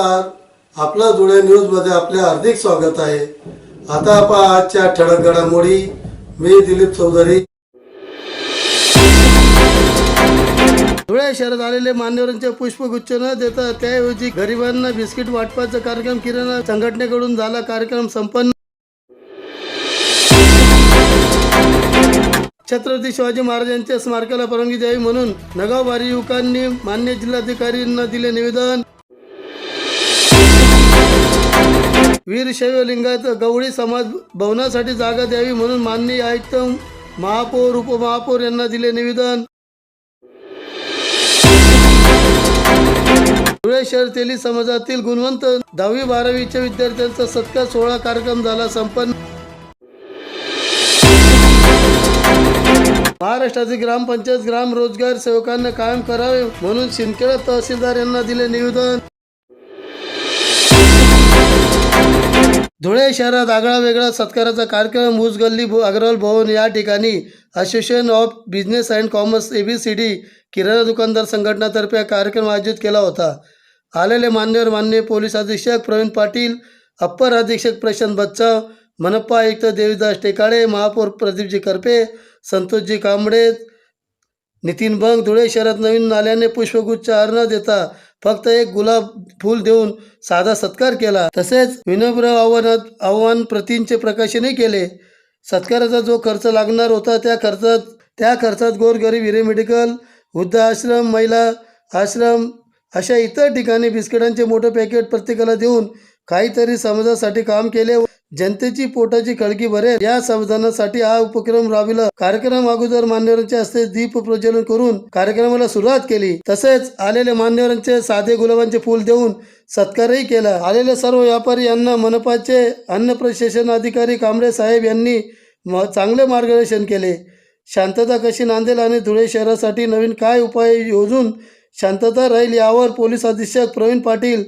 नमस्कार. आपलं धुळे न्यूजमध्ये आपले हार्दिक स्वागत आहे. आता आपण आजच्या ठळक घडामोडी. मी दिलीप चौधरी. धुळे शहरात आलेले मान्यवरांचे पुष्पगुच्छ न देता त्याऐवजी गरिबांना बिस्किट वाटपाचा कार्यक्रम किराणा संघटनेकडून झाला कार्यक्रम संपन्न. छत्रपती शिवाजी महाराजांच्या स्मारकाला परवानगी द्यावी म्हणून नगाव बारी युवकांनी मान्य जिल्हाधिकाऱ्यांना दिले निवेदन. वीरशैव लिंगायत गवळी समाज भवनासाठी जागा द्यावी म्हणून माननीय आयुक्त महापौर उपमहापौर यांना दिले निवेदन. धुळे शहर तेली समाजातील गुणवंत दहावी बारावीच्या विद्यार्थ्यांचा सत्कार सोहळा कार्यक्रम झाला संपन्न. महाराष्ट्रातील ग्रामपंचायत ग्राम रोजगार सेवकांना कायम करावे म्हणून शिंदखेडा तहसीलदार यांना दिले निवेदन. धुळे शहरात आगळा वेगळा सत्काराचा कार्यक्रम ऊस गल्ली अग्रवाल भवन या ठिकाणी association of business and commerce A B C D किराणा दुकानदार संघटनातर्फे हा कार्यक्रम आयोजित केला होता. आलेले मान्यवर मान्य पोलीस अधीक्षक प्रवीण पाटील अप्पर अधीक्षक प्रशांत बच्चाव मनप्पा आयुक्त देवीदास टेकाळे महापौर प्रदीपजी करपे संतोषजी कांबळे नितीन बंग धुळे शहरात नवीन नाल्याने पुष्पगुच्छ हार न देता फक्त एक गुलाब फूल देऊन साधा सत्कार केला. तसेच विनम्र आव्हानात आव्हान प्रतींचे प्रकाशनही केले. सत्काराचा जो खर्च लागणार होता त्या खर्चात त्या खर्चात गोरगरीब हिरे मेडिकल वृद्ध आश्रम महिला आश्रम अशा इतर ठिकाणी बिस्किटांचे मोठे पॅकेट प्रत्येकाला देऊन काहीतरी समाजासाठी काम केले. जनतेची पोटाची खळगी भरेल. या समाधानासाठी हा उपक्रम राबविला. कार्यक्रम अगोदर मान्यवरांच्या हस्ते दीप प्रज्वलन करून कार्यक्रमाला सुरुवात केली. तसेच आलेले मान्यवरांचे साधे गुलाबांचे फूल देऊन सत्कारही केला. आलेले सर्व व्यापारी यांना मनपाचे अन्न प्रशासन अधिकारी कांबळे साहेब यांनी म चांगले मार्गदर्शन केले. शांतता कशी नांदेल आणि धुळे शहरासाठी नवीन काय उपाय योजून शांतता राहील यावर पोलीस अधीक्षक प्रवीण पाटील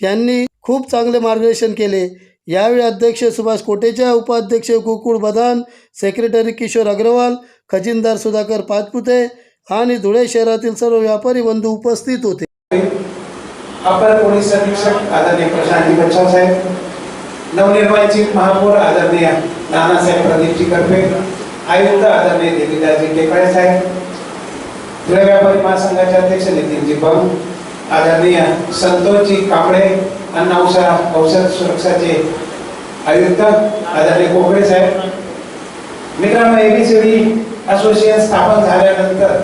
यांनी खूप चांगले मार्गदर्शन केले. यावेळी अध्यक्ष सुभाष कोटेचा उपाध्यक्ष गोकुळ बदान सेक्रेटरी किशोर अग्रवाल खजिनदार सुधाकर पाचपुते आणि धुळे शहरातील सर्व व्यापारी बंधू उपस्थित होते. अपर पोलीस अधीक्षक आदरणीय प्रशांत बच्चा साहेब नवनिर्वाचित महापौर आदरणीय नानासाहेब प्रदीपजी करपे आयुक्त आदरणीय देवीदासजी टेकाळे साहेब धुळे व्यापारी महासंघाचे अध्यक्ष नितीनजी बंग आदरणीय संतोषजी कांबळे अन्न औषध औषध सुरक्षाचे आयुक्त आदरणीय कोकळे साहेब. मित्रांनो एबीसीडी असोसिएशन स्थापन झाल्यानंतर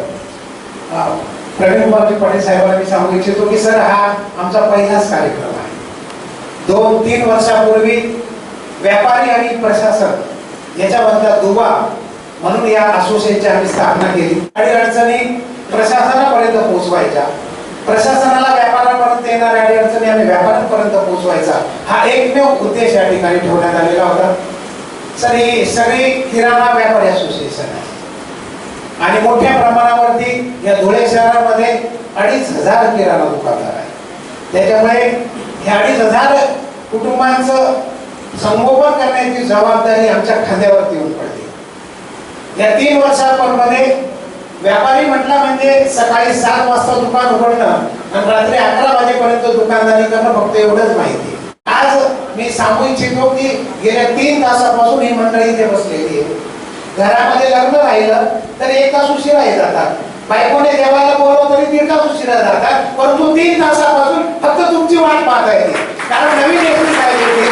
प्रवीण कुमारजी पाटील साहेबांना मी सांगू इच्छितो की सर हा आमचा पहिलाच कार्यक्रम आहे. दोन तीन वर्षापूर्वी व्यापारी आणि प्रशासन याच्यामधला दुवा म्हणून या असोसिएशनची आम्ही स्थापना केली. आणि अडचणी प्रशासनापर्यंत पोहोचवायच्या. प्रशासनाला व्यापारापर्यंत येणाऱ्या अडी अडचणी आम्ही व्यापाऱ्यांपर्यंत पोहोचवायचा हा एकमेव उद्देश या ठिकाणी ठेवण्यात आलेला होता. सर ही सगळी किराणा व्यापारी असोसिएशन आहे. आणि मोठ्या प्रमाणावरती या धुळे शहरामध्ये अडीच हजार किराणा दुकानदार आहे त्याच्यामुळे हे अडीच हजार कुटुंबांचं संगोपन करण्याची जबाबदारी आमच्या खांद्यावरती येऊन पडते या तीन वर्षांमध्ये व्यापारी म्हटला म्हणजे सकाळी सात वाजता दुकान उघडणं आणि रात्री अकरा वाजेपर्यंत दुकानदारी करणं फक्त एवढंच माहिती. आज मी सांगू इच्छितो की गेल्या तीन तासापासून ही मंडळी इथे बसलेली आहे. घरामध्ये लग्न राहिलं तर एक तास उशिरा जातात. बायकोने देवाला बोलव तरी दीड तास उशिरा जातात. परंतु तीन तासापासून फक्त तुमची वाट पाहता येते कारण नवीन एप्रिल पाहिजे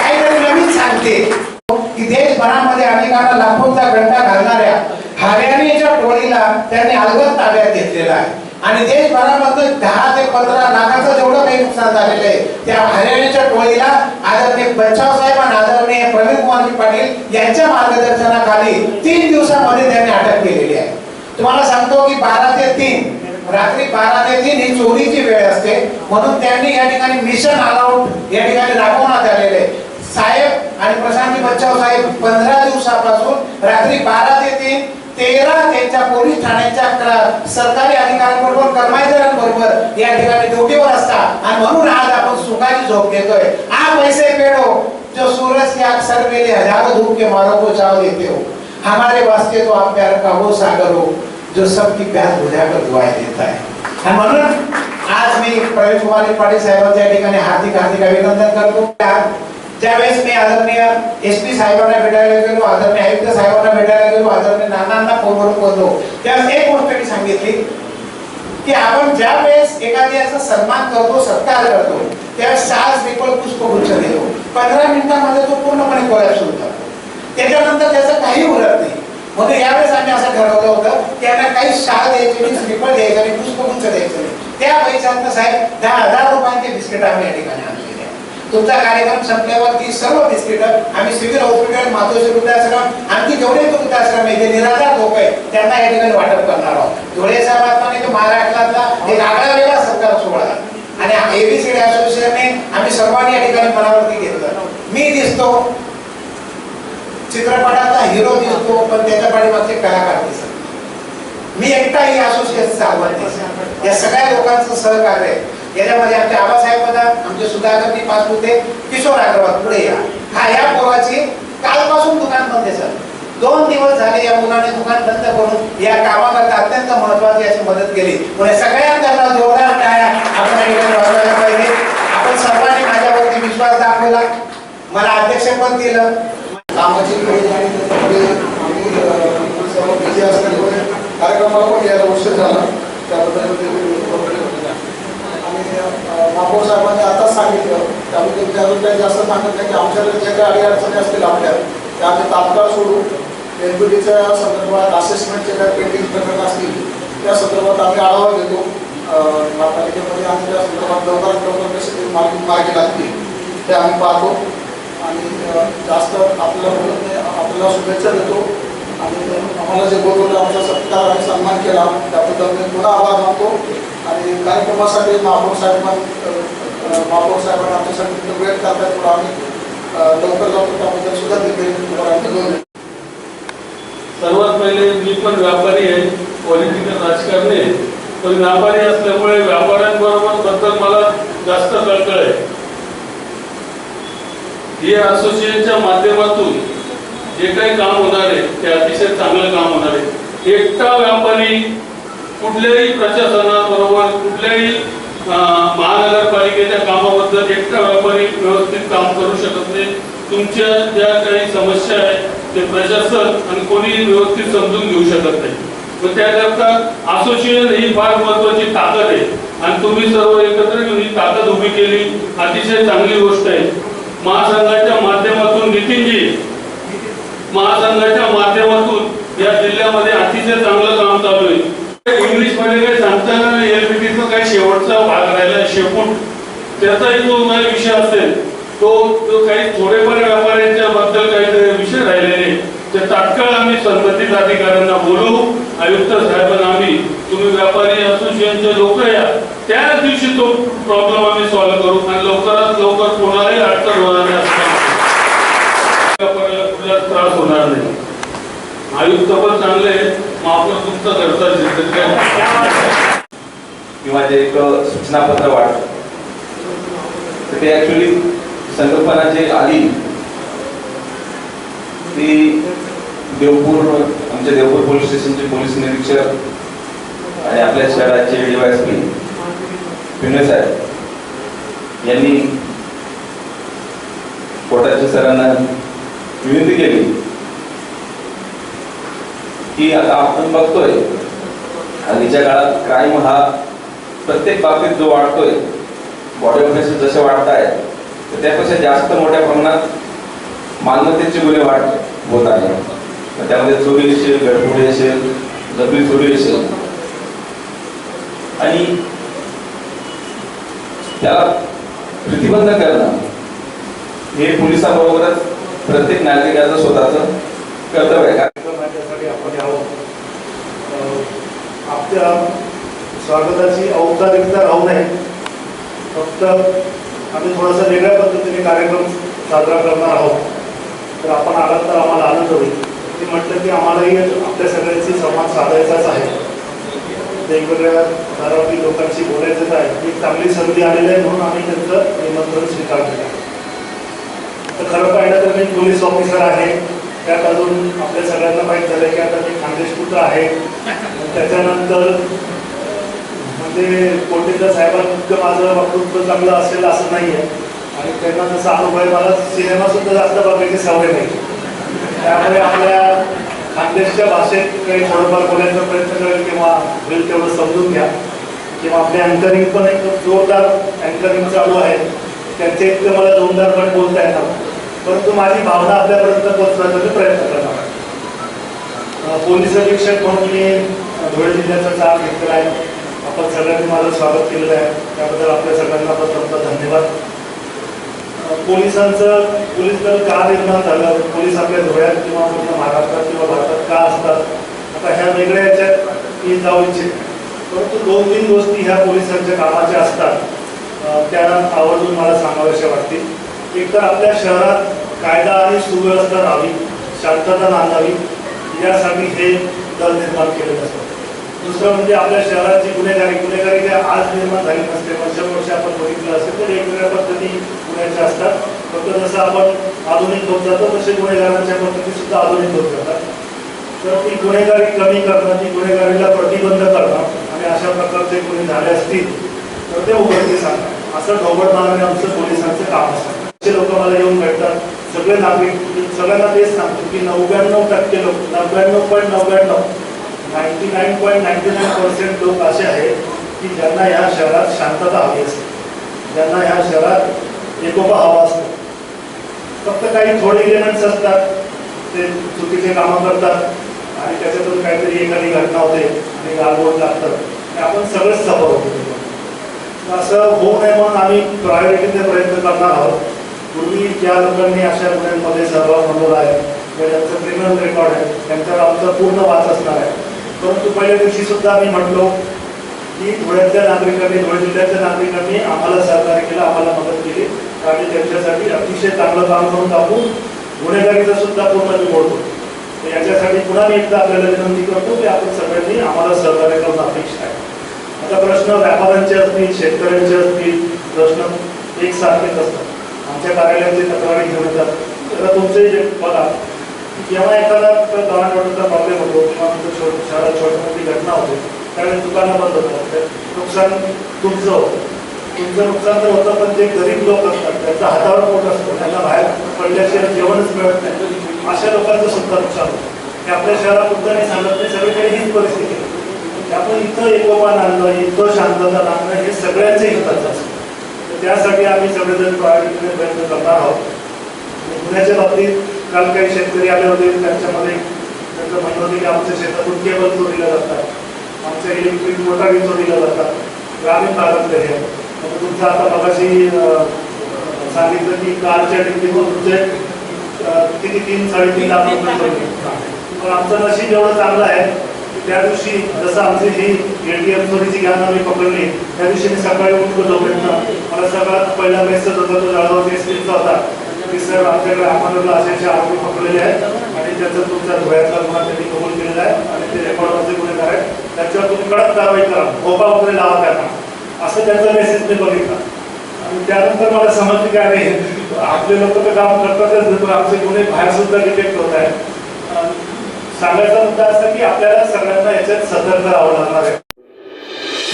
काहीतरी नवीन सांगते. की देशभरामध्ये अनेकांना लाखोंचा घंटा घालणार त्यांनी अलगद ताब्यात घेतलेला आहे. आणि देशभरामध्ये दहा ते पंधरा लाखाचं जेवढं काही नुकसान झालेलं आहे त्या हरियाणाच्या टोळीला आदरणीय बच्चाव साहेब आणि आदरणीय प्रवीण कुमारजी पाटील यांच्या मार्गदर्शनाखाली तीन दिवसामध्ये त्यांनी अटक केलेली आहे. तुम्हाला सांगतो की बारा ते तीन रात्री बारा ते तीन ही चोरीची वेळ असते. म्हणून त्यांनी या ठिकाणी मिशन अलाउट या ठिकाणी राबवण्यात आलेले साहेब आणि प्रशांतजी बच्चाव साहेब पंधरा दिवसापासून रात्री बारा ते तीन तेरा त्यांच्या पोलीस ठाण्याच्या सरकारी अधिकाऱ्यांबरोबर कर्मचाऱ्यांबरोबर या ठिकाणी ड्युटीवर असतात. आणि म्हणून आज आपण सुखाची झोप घेतोय. आ पैसे पेडो जो सूरज के अक्सर मेले हजारों धूप के मारो को चाव देते हो. हमारे वास्ते तो आप प्यार का वो सागर हो जो सबकी प्यास बुझाकर दुआएं देता है। आणि म्हणून आज मी प्रवीण कुमार पाटील साहेबांच्या या ठिकाणी हार्दिक हार्दिक अभिनंदन करतो. ज्यावेळेस मी आदरणीय एस पी साहेबांना भेटायला गेलो आदरणीय आयुक्त साहेबांना भेटायला गेलो आदरणीय नानांना फोनवर बोललो त्यावेळेस एक गोष्ट मी सांगितली की आपण ज्या वेळेस एखाद्याचा सन्मान करतो सत्कार करतो त्यावेळेस सास बिपल पुष्पगुच्छ देतो. पंधरा मिनिटांमध्ये तो पूर्णपणे कोलॅप्स होता त्याच्यानंतर त्याचं काही उरत नाही. मग यावेळेस आम्ही असं ठरवलं होतं की यांना काही शाळ द्यायची नाही श्रीफळ द्यायचं नाही पुष्पगुच्छ द्यायचं नाही. त्या पैशातनं साहेब दहा हजार रुपयांचे बिस्किट आम्ही या ठिकाणी आणले. तुमचा कार्यक्रम संपल्यावरती सर्व बिस्किट आम्ही सिव्हिल हॉस्पिटल मातोश्री वृद्धाश्रम आणखी जेवढे वृद्धाश्रम आहे जे निराधार लोक आहेत त्यांना या ठिकाणी वाटप करणार आहोत. धुळे साहेबांनी तो महाराष्ट्रातला एक आगळा सरकार सोहळा. आणि एबीसीडी असोसिएशनने आम्ही सर्वांनी या ठिकाणी मनावरती घेतलं. मी दिसतो चित्रपटाचा हिरो दिसतो पण त्याच्या पाठीमागचे कलाकार दिसत मी एकटा ही असोसिएशन आव्हान दिसत या सगळ्या लोकांचं सहकार्य आहे. याच्यामध्ये आमचे आबासाहेब पदार्थ आमचे सुधाकर पाचपुते किशोर अग्रवाल पुढे या. हा या पोराची कालपासून दुकान बंद आहे सर. दोन दिवस झाले या मुलाने दुकान बंद करून या कामाकरता अत्यंत महत्वाची अशी मदत केली. म्हणजे सगळ्यांना जोरदार टाळ्या. आपण वाजवायला पाहिजे. आपण सर्वांनी माझ्यावरती विश्वास दाखवला. मला अध्यक्षपद दिलं कामाची आणि कार्यक्रमाला पण यायला उशीर झाला त्याबद्दल ते वगैरे होते. आणि अ, महापौर सांगितलं. त्यामुळे त्यांच्या अजून काही जास्त सांगत नाही की आमच्याकडे जे काही अडीअडचणी असतील आपल्या त्या आम्ही तात्काळ सोडू एन पी संदर्भात असेसमेंटचे काही पेंडिंग प्रकरण असतील त्या संदर्भात आम्ही आढावा घेतो. महापालिकेमध्ये आम्ही त्या संदर्भात लवकरात लवकर कसे ते मार्ग मार्गी लागतील ते आम्ही पाहतो. आणि जास्त आपल्याला बोलत नाही आपल्याला शुभेच्छा देतो. आणि आम्हाला जे बोलवलं आमचा सत्कार आणि सन्मान केला त्याबद्दल मी पुन्हा आभार मानतो. आणि कार्यक्रमासाठी महापौर साहेबां महापौर साहेबांना आमच्यासाठी तिथं वेळ करतात पुढं आम्ही लवकर जातो त्याबद्दल सुद्धा तिथे सर्वात पहिले मी पण व्यापारी आहे पॉलिटिकल राजकारणी आहे. पण व्यापारी असल्यामुळे व्यापाऱ्यांबरोबरबद्दल मला जास्त कळकळ आहे. हे असोसिएशनच्या माध्यमातून जे काही काम होणार आहे ते अतिशय चांगलं काम होणार आहे. एकटा व्यापारी कुठल्याही प्रशासनाबरोबर कुठल्याही महानगरपालिकेच्या कामाबद्दल एकटा व्यापारी व्यवस्थित काम करू शकत नाही. तुमच्या ज्या काही समस्या आहेत ते प्रशासन आणि कोणी व्यवस्थित समजून घेऊ शकत नाही. मग त्याकरता असोसिएशन ही फार महत्वाची ताकद आहे. आणि तुम्ही सर्व एकत्र घेऊन ही ताकद उभी केली अतिशय चांगली गोष्ट आहे. महासंघाच्या माध्यमातून नितीनजी महासंघाच्या माध्यमातून या जिल्ह्यामध्ये अतिशय चांगलं काम चालू आहे. इंग्लिशमध्ये काही सांगताना एलपीटीचा काही शेवटचा भाग राहिला शेपूट. त्याचाही जो काही विषय असेल. तो तो काही थोडेफार व्यापाऱ्यांच्या बद्दल काही विषय राहिलेले. ते तात्काळ आम्ही संबंधित अधिकाऱ्यांना बोलू आयुक्त साहेबांना आम्ही तुम्ही व्यापारी असोसिएशनचे लोक या. त्याच दिवशी तो प्रॉब्लेम आम्ही सॉल्व्ह करू. आणि लवकरात लवकर कोणालाही अडचण होणार नाही कुठलाच त्रास होणार नाही. आयुक्त पण चांगले महापौर तुमचा घरचा जिल्ह्यात किंवा जे एक सूचनापत्र वाटतं तर ते ॲक्च्युली संकल्पना जे आली ती देवपूर आमच्या देवपूर पोलीस स्टेशनचे पोलीस निरीक्षक आणि आपल्या शहराचे डीवायस पी पिने साहेब यांनी कोर्टाच्या सरांना विनंती केली. की आता आपण बघतोय हल्लीच्या काळात क्राईम हा प्रत्येक बाबतीत जो वाढतोय बॉडी ऑफिस जसे वाढत आहेत तर त्यापेक्षा जास्त मोठ्या प्रमाणात मालमत्तेचे गुन्हे वाढ होत आहे. त्यामध्ये चोरी असेल गडबुडी असेल जबरी चोरी असेल. आणि त्याला प्रतिबंध करणं हे पोलिसाबरोबरच प्रत्येक नागरिकाचं स्वतःचं कर्तव्य आहे. त्या स्वागताची औपचारिकता राहू नये. फक्त आम्ही थोडासा वेगळ्या पद्धतीने कार्यक्रम साजरा करणार आहोत. तर आपण आलात तर आम्हाला आनंद होईल. ते म्हटलं की आम्हालाही आपल्या सगळ्यांशी संवाद साधायचाच आहे. वेगवेगळ्या धारावी लोकांशी बोलायचं आहे एक चांगली संधी आलेली आहे म्हणून आम्ही त्यांचं निमंत्रण स्वीकारलेलं आहे. तर खरं पाहिलं तर मी पोलीस ऑफिसर आहे. त्यात अजून आपल्या सगळ्यांना माहीत झालं की आता मी आहेत पुत्र त्याच्यानंतर म्हणजे कोटेंद्र साहेबांचं माझं वक्तृत्व चांगलं असेल असं नाही आहे आणि त्यांना जसा अनुभव आहे मला सिनेमासुद्धा जास्त बघायची सवय नाही. त्यामुळे आपल्या खानदेशच्या भाषेत काही थोडंफार बोलायचा प्रयत्न करेल किंवा होईल तेवढं समजून घ्या. किंवा आपले अँकरिंग पण एक जोरदार अँकरिंग चालू आहे. त्यांचे इतकं मला जोरदारपणे बोलता येणार परंतु माझी भावना आपल्यापर्यंत पोहोचण्याचा मी प्रयत्न करणार आहे. पोलीस अधीक्षक म्हणून मी धुळे जिल्ह्याचा चार्ज घेतलेला आहे. आपण सगळ्यांनी माझं स्वागत केलेलं आहे. त्याबद्दल आपल्या सगळ्यांना प्रथमतः धन्यवाद. पोलिसांचं पोलीस दल का निर्माण झालं? पोलीस आपल्या धुळ्यात किंवा पूर्ण महाराष्ट्रात किंवा भारतात का असतात? आता ह्या वेगळ्या याच्यात मी जाऊ इच्छित. परंतु दोन तीन गोष्टी ह्या पोलिसांच्या कामाच्या असतात. अ, त्या आवर्जून मला सांगाव्याशा वाटतील. एक तर आपल्या शहरात कायदा आणि सुव्यवस्था राहावी शांतता नांदावी यासाठी हे दल निर्माण केलेलं असतं. दुसरं म्हणजे आपल्या शहराची गुन्हेगारी गुन्हेगारी काय आज निर्माण झाली नसते वर्ष वर्ष आपण बघितलं असेल तर वेगवेगळ्या पद्धती गुन्ह्याच्या असतात. फक्त जसं आपण आधुनिक होत जातो तसे गुन्हेगारांच्या पद्धती सुद्धा आधुनिक होत जातात. तर ती गुन्हेगारी कमी करणं ती गुन्हेगारीला प्रतिबंध करणं आणि अशा प्रकारचे गुन्हे झाले असतील तर ते उघडकीस आणणं. असं ढोबळ मारणे आमचं पोलिसांचं काम असतं. लोक मला येऊन भेटतात. सगळे नागरिक सगळ्यांना तेच सांगतो की नव्याण्णव टक्के लोक नव्याण्णव पॉईंट नव्याण्णव ninety nine point ninety nine percent लोक असे आहेत की ज्यांना ह्या शहरात शांतता हवी असते. ज्यांना ह्या शहरात एकोपा हवा असतो. फक्त काही थोडे इलेमेंट्स असतात. ते चुकीचे कामं करतात आणि त्याच्यातून काहीतरी एखादी घटना होते आणि गालबोट लागतं आपण सगळेच सफर होतो. असं होऊ नये म्हणून आम्ही प्रायोरिटीचे प्रयत्न करणार आहोत. पूर्वी ज्या लोकांनी अशा गुन्ह्यांमध्ये सहभाग नोंदवला आहे किंवा त्यांचं क्रिमिनल रेकॉर्ड आहे त्यांच्यावर आमचा पूर्ण वाच असणार आहे. परंतु पहिल्या दिवशी सुद्धा आम्ही म्हटलो की धुळ्यातल्या नागरिकांनी धुळे जिल्ह्यातल्या नागरिकांनी आम्हाला सहकार्य केलं आम्हाला मदत केली. आम्ही त्यांच्यासाठी अतिशय चांगलं काम करून दाखवून गुन्हेगारीचा सुद्धा पूर्ण बिघडतो तर याच्यासाठी पुन्हा मी एकदा आपल्याला विनंती करतो की आपण सगळ्यांनी आम्हाला सहकार्य करणं अपेक्षित आहे. आता प्रश्न व्यापाऱ्यांचे असतील शेतकऱ्यांचे असतील प्रश्न एकसारखेच असतात. आमच्या कार्यालयाचे तक्रारी घेऊन येतात. तर तुमचे जे बघा जेव्हा एखादा दळणवळणचा प्रॉब्लेम होतो किंवा तुमचं छोट शहरात छोटी मोठी घटना होते त्यावेळेस दुकानं बंद होतात. नुकसान तुमचं होतं. तुमचं नुकसान तर होतं पण जे गरीब लोक असतात. त्यांचा हातावर पोट असतो. त्यांना बाहेर पडल्याशिवाय जेवणच मिळत नाही. अशा लोकांचं सुद्धा नुकसान होतं. हे आपल्या शहरात सुद्धा नाही सांगत नाही सगळीकडे हीच परिस्थिती आहे. त्यामुळे इथं एकोपा आणणं इथं शांतता आणणं हे सगळ्यांचे हिताचं असतं. त्यासाठी आम्ही सगळेजण प्रायोरिटीने प्रयत्न करणार आहोत. पुण्याच्या बाबतीत काल काही शेतकरी आले होते. त्यांच्यामध्ये त्यांचं म्हणणं होतं की आमच्या शेतातून केबल चोरीला जातात. आमच्या इलेक्ट्रिक मोटारी चोरीला जातात. ग्रामीण भागातले हे आता तुमचं आता मगाशी सांगितलं की कारच्या डिग्रीवर तुमचे किती तीन साडेतीन लाख रुपये. पण आमचं नशीब एवढं चांगलं आहे. त्या दिवशी जसं आमची ही एटीएम थोडीची गॅन आम्ही पकडली त्या दिवशी मी सकाळी उठलो जोपर्यंत. मला सगळ्यात पहिला मेसेज होता तो जळगाव एसटीचा होता. की सर आमच्याकडे अहमदनगरला असे असे आरोपी पकडलेले आहेत आणि त्याचं तुमच्या धुळ्यातला गुन्हा त्यांनी कबूल केलेला आहे आणि ते रेकॉर्डवरचे गुन्हेगार आहेत. त्याच्यावर तुम्ही कडक कारवाई करा भोपा वगैरे लावा त्यांना. असं त्यांचा मेसेज मी बघितला. आणि त्यानंतर मला समजलं की अरे आपले लोक तर काम करतातच पण आमचे गुन्हे बाहेर सुद्धा डिटेक्ट होत आहेत. सांगायचा मुद्दा असा की आपल्याला सगळ्यांना याच्यात सतर्क राहावं लागणार आहे.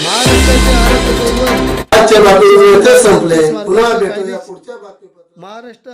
महाराष्ट्राचे इथेच संपले. पुन्हा भेटूया पुढच्या बातमीपत्रात महाराष्ट्र